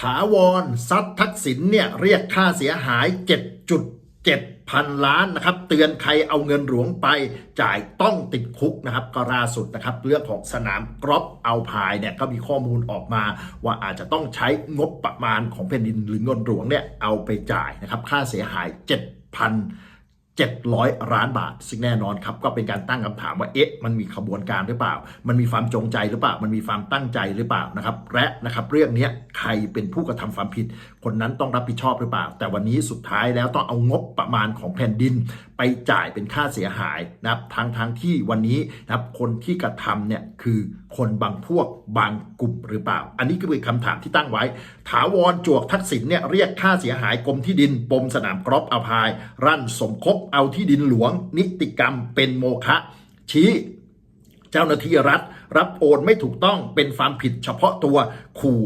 ถาวรซัดทักษิณเนี่ยเรียกค่าเสียหาย 7.7 พันล้านนะครับ เตือนใครเอาเงินหลวงไปจ่ายต้องติดคุกนะครับก็ล่าสุดนะครับ เรื่องของสนามกรอบเอาพายเนี่ยก็มีข้อมูลออกมา ว่าอาจจะต้องใช้งบประมาณของแผ่นดินหรือเงินหลวงเนี่ยเอาไปจ่ายนะครับ ค่าเสียหาย 7,000 700 ล้านบาท ซึ่งแน่นอนครับ ก็เป็นการตั้งคำถามว่า เอ๊ะ มันมีขบวนการหรือเปล่า มันมีความจงใจหรือเปล่า มันมีความตั้งใจหรือเปล่านะครับ และนะครับ เรื่องนี้ ใครเป็นผู้กระทำความผิด คนนั้นต้องรับผิดชอบหรือเปล่า แต่วันนี้สุดท้ายแล้วต้องเอางบประมาณของแผ่นดิน ไปจ่ายเป็นค่าเสียหายนะครับทางทางที่วันนี้นะครับคนที่กระทำเนี่ยคือคนบางพวกบางกลุ่มหรือเปล่า อันนี้ก็เป็นคำถามที่ตั้งไว้ ถาวรจวกทักษิณเนี่ยเรียกค่าเสียหายกรมที่ดินปมสนามกรอบอภาย รั่นสมคบเอาที่ดินหลวง นิติกรรมเป็นโมฆะชี้เจ้าหน้าที่รัฐ รับโอนไม่ถูกต้องเป็นความผิดเฉพาะตัวขู่